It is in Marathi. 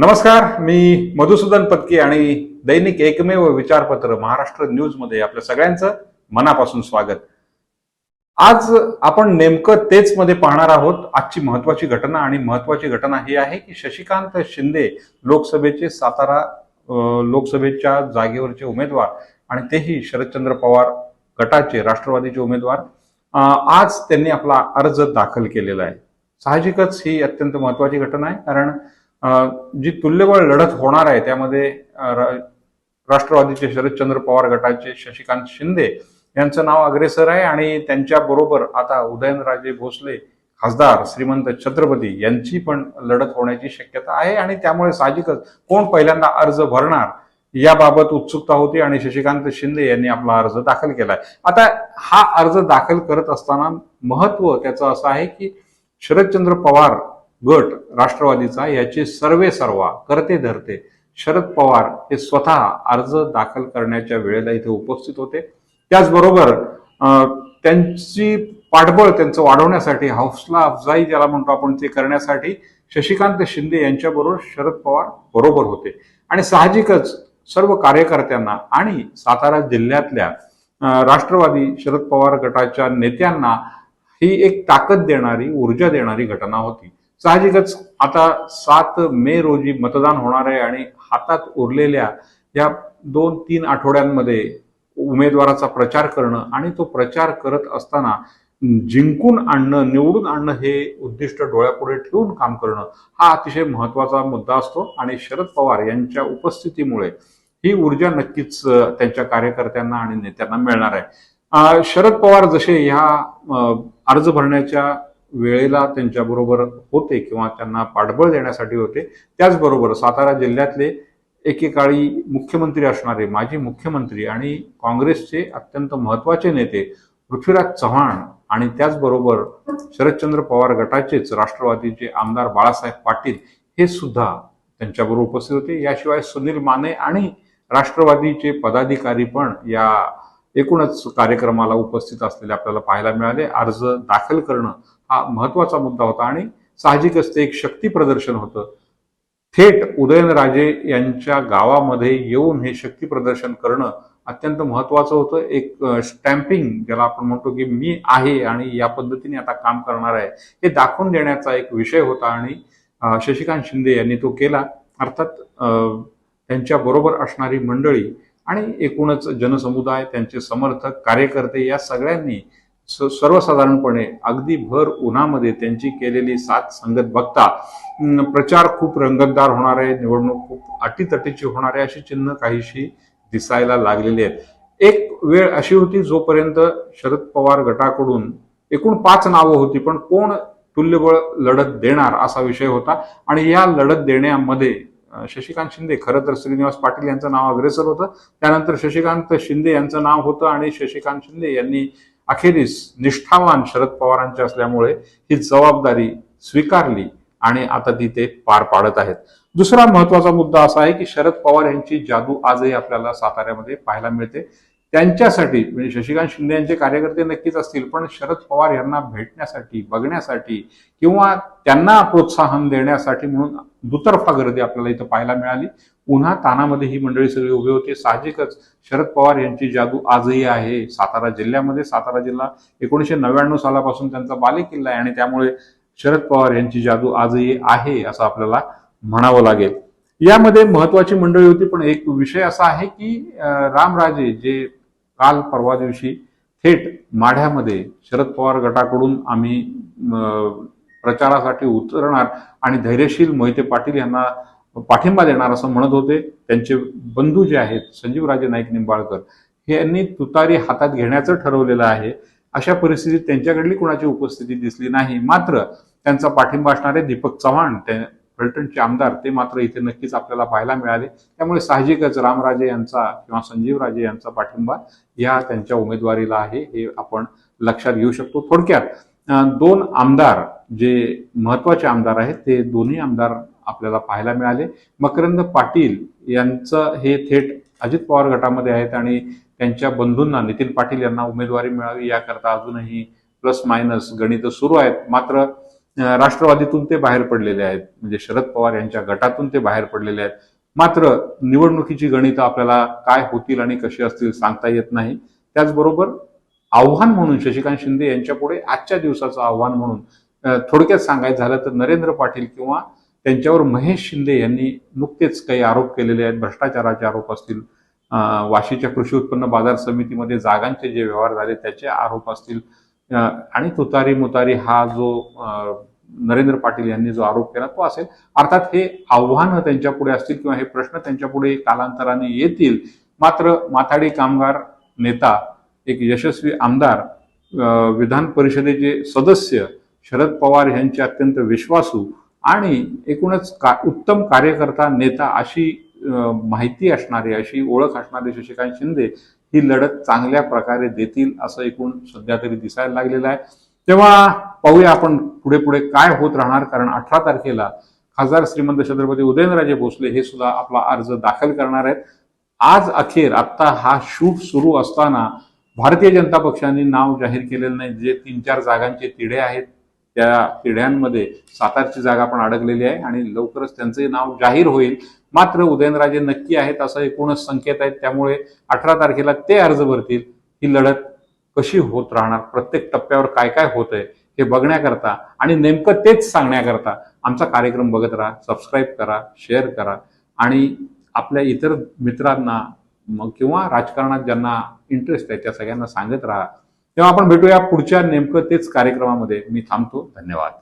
नमस्कार मी मधुसूदन पत्की आणि दैनिक एकमेव विचारपत्र महाराष्ट्र न्यूजमध्ये आपल्या सगळ्यांचं मनापासून स्वागत. आज आपण नेमकं तेच मध्ये पाहणार आहोत. आजची महत्वाची घटना आणि महत्वाची घटना ही आहे की शशिकांत शिंदे लोकसभेचे सातारा लोकसभेच्या जागेवरचे उमेदवार आणि तेही शरदचंद्र पवार गटाचे राष्ट्रवादीचे उमेदवार. आज त्यांनी आपला अर्ज दाखल केलेला आहे. साहजिकच ही अत्यंत महत्वाची घटना आहे कारण जी तुल्यबळ लढत होणार आहे त्यामध्ये राष्ट्रवादीचे शरदचंद्र पवार गटाचे शशिकांत शिंदे यांचं नाव अग्रेसर आहे आणि त्यांच्या बरोबर आता उदयनराजे भोसले खासदार श्रीमंत छत्रपती यांची पण लढत होण्याची शक्यता आहे आणि त्यामुळे साहजिकच कोण पहिल्यांदा अर्ज भरणार याबाबत उत्सुकता होती आणि शशिकांत शिंदे यांनी आपला अर्ज दाखल केलाय. आता हा अर्ज दाखल करत असताना महत्त्व त्याचं असं आहे की शरदचंद्र पवार गट राष्ट्रवादीचा याचे सर्वे सर्वा करते धरते. शरद पवार हे स्वतः अर्ज दाखल करण्याच्या वेळेला इथे उपस्थित होते. त्याचबरोबर अं, त्यांची पाठबळ त्यांचं वाढवण्यासाठी हौसला अफजाई ज्याला म्हणतो आपण ते करण्यासाठी शशिकांत शिंदे यांच्याबरोबर शरद पवार बरोबर होते. आणि साहजिकच सर्व कार्यकर्त्यांना आणि सातारा जिल्ह्यातल्या राष्ट्रवादी शरद पवार गटाच्या नेत्यांना ही एक ताकद देणारी ऊर्जा देणारी घटना होती. साहजिकच आता सात मे रोजी मतदान होणार आहे आणि हातात उरलेल्या या दोन तीन आठवड्यांमध्ये उमेदवाराचा प्रचार करणं आणि तो प्रचार करत असताना जिंकून आणणं निवडून आणणं हे उद्दिष्ट डोळ्यापुढे ठेवून काम करणं हा अतिशय महत्त्वाचा मुद्दा असतो. आणि शरद पवार यांच्या उपस्थितीमुळे ही ऊर्जा नक्कीच त्यांच्या कार्यकर्त्यांना आणि नेत्यांना मिळणार आहे. शरद पवार जसे ह्या अर्ज भरण्याच्या वेळेला त्यांच्याबरोबर होते किंवा त्यांना पाठबळ देण्यासाठी होते त्याचबरोबर सातारा जिल्ह्यातले एकेकाळी मुख्यमंत्री असणारे माजी मुख्यमंत्री आणि काँग्रेसचे अत्यंत महत्त्वाचे नेते पृथ्वीराज चव्हाण आणि त्याचबरोबर शरदचंद्र पवार गटाचेच राष्ट्रवादीचे आमदार बाळासाहेब पाटील हे सुद्धा त्यांच्याबरोबर उपस्थित होते. याशिवाय सुनील माने आणि राष्ट्रवादीचे पदाधिकारी पण या एकूणच कार्यक्रमाला उपस्थित असलेले आपल्याला पाहायला मिळाले. अर्ज दाखल करणं हा महत्त्वाचा मुद्दा होता आणि साहजिकच ते एक शक्ती प्रदर्शन होतं. थेट उदयनराजे यांच्या गावामध्ये येऊन हे शक्ती प्रदर्शन करणं अत्यंत महत्वाचं होतं. एक स्टॅम्पिंग ज्याला आपण म्हणतो की मी आहे आणि या पद्धतीने आता काम करणार आहे हे दाखवून देण्याचा एक विषय होता आणि शशिकांत शिंदे यांनी तो केला. अर्थात त्यांच्या बरोबर असणारी मंडळी आणि एकूणच जनसमुदाय त्यांचे समर्थक कार्यकर्ते या सगळ्यांनी स- सर्वसाधारणपणे अगदी भर उन्हामध्ये त्यांची केलेली साथ संगत बघता प्रचार खूप रंगतदार होणार आहे निवडणूक खूप अटीतटीची होणार आहे अशी चिन्ह काहीशी दिसायला लागलेली आहेत. एक वेळ अशी होती जोपर्यंत शरद पवार गटाकडून एकूण पाच नावं होती पण कोण तुल्यबळ लढत देणार असा विषय होता आणि या लढत देण्यामध्ये शशिकांत शिंदे खरं तर श्रीनिवास पाटील यांचं नाव अग्रेसर होतं त्यानंतर शशिकांत शिंदे यांचं नाव होतं आणि शशिकांत शिंदे यांनी अखेरीस निष्ठावान शरद पवारांची असल्यामुळे ही जबाबदारी स्वीकारली आणि आता ती ते पार पाडत आहेत. दुसरा महत्त्वाचा मुद्दा असा आहे की शरद पवार यांची जादू आजही आपल्याला साताऱ्यामध्ये पाहायला मिळते. त्यांच्यासाठी म्हणजे शशिकांत शिंदे यांचे कार्यकर्ते नक्कीच असतील पण शरद पवार यांना भेटण्यासाठी बघण्यासाठी किंवा त्यांना प्रोत्साहन देण्यासाठी म्हणून दुतर्फा गर्दी आपल्याला इथं पाहायला मिळाली. पुन्हा तानामध्ये ही मंडळी सगळी उभी होती. साहजिकच शरद पवार यांची जादू आजही आहे. सातारा जिल्ह्यामध्ये सातारा जिल्हा एकोणीसशे नव्याण्णव सालापासून त्यांचा बालेकिल्ला आहे आणि त्यामुळे शरद पवार यांची जादू आजही आहे असं आपल्याला म्हणावं लागेल. यामध्ये महत्वाची मंडळी होती पण एक विषय असा आहे की रामराजे जे काल परवा दिवशी थेट माढ्यामध्ये शरद पवार गटाकडून आम्ही प्रचारासाठी उतरणार आणि धैर्यशील मोहिते पाटील यांना पाठिंबा देणार असं म्हणत होते. त्यांचे बंधू जे आहेत संजीवराजे नाईक निंबाळकर हे यांनी तुतारी हातात घेण्याचं ठरवलेलं आहे. अशा परिस्थितीत त्यांच्याकडली कुणाची उपस्थिती दिसली नाही. मात्र त्यांचा पाठिंबा असणारे दीपक चव्हाण फलटणचे आमदार ते मात्र इथे नक्कीच आपल्याला पाहायला मिळाले. त्यामुळे साहजिकच रामराजे यांचा किंवा संजीवराजे यांचा पाठिंबा या त्यांच्या उमेदवारीला आहे हे आपण लक्षात घेऊ शकतो. थोडक्यात दोन आमदार जे महत्त्वाचे आमदार आहेत ते दोन्ही आमदार आपल्याला पाहायला मिळाले. मकरंद पाटील यांचं हे थेट अजित पवार गटामध्ये आहेत आणि त्यांच्या बंधूंना नितीन पाटील यांना उमेदवारी मिळावी याकरता अजूनही प्लस मायनस गणित सुरू आहेत. मात्र राष्ट्रवादीतून ते बाहेर पडलेले आहेत. म्हणजे शरद पवार यांच्या गटातून ते बाहेर पडलेले आहेत. मात्र निवडणुकीची गणितं आपल्याला काय होतील आणि कशी असतील सांगता येत नाही. त्याचबरोबर आव्हान म्हणून शशिकांत शिंदे यांच्या पुढे आजच्या दिवसाचं आव्हान म्हणून थोडक्यात सांगायचं झालं तर नरेंद्र पाटील किंवा त्यांच्यावर महेश शिंदे यांनी नुकतेच काही आरोप केलेले आहेत. भ्रष्टाचाराचे आरोप असतील वाशीच्या कृषी उत्पन्न बाजार समितीमध्ये जागांचे जे व्यवहार झाले त्याचे आरोप असतील. आणि तुतारी मुतारी हा जो नरेंद्र पाटील यांनी जो आरोप केला तो असेल. अर्थात हे आव्हानं त्यांच्या पुढे असतील किंवा हे प्रश्न त्यांच्या पुढे कालांतराने येतील. मात्र माथाडी कामगार नेता एक यशस्वी आमदार अं, विधान परिषदेचे सदस्य शरद पवार यांचे अत्यंत विश्वासू आणि एकूणच का उत्तम कार्यकर्ता नेता अशी माहिती असणारी अशी ओळख असणारे शशिकांत शिंदे ही लढत चांगल्या प्रकारे देतील असं एकूण सध्या तरी दिसायला लागलेलं आहे. तेव्हा पाहूया आपण पुढे पुढे काय होत राहणार कारण अठरा तारखेला खासदार श्रीमंत छत्रपती उदयनराजे भोसले हे सुद्धा आपला अर्ज दाखल करणार आहेत. आज अखेर आता हा शूट सुरू असताना भारतीय जनता पक्षाने नाव जाहीर केलेलं नाही जे तीन चार जागांचे तिढे आहेत. त्या पिढ्यांमध्ये सातारची जागा पण अडकलेली आहे आणि लवकरच त्यांचे नाव जाहीर होईल. मात्र उदयनराजे नक्की आहेत असं एकूणच संकेत आहेत त्यामुळे अठरा तारखेला ते अर्ज भरतील. ही लढत कशी होत राहणार? प्रत्येक टप्प्यावर काय काय होत आहे हे बघण्याकरता आणि नेमकं तेच सांगण्याकरता आमचा कार्यक्रम बघत राहा सबस्क्राईब करा शेअर करा आणि आपल्या इतर मित्रांना मग किंवा राजकारणात ज्यांना इंटरेस्ट आहे त्या सगळ्यांना सांगत राहा. तेव्हा आपण भेटूया पुढच्या नेमकं तेच कार्यक्रमामध्ये. मी थांबतो. धन्यवाद.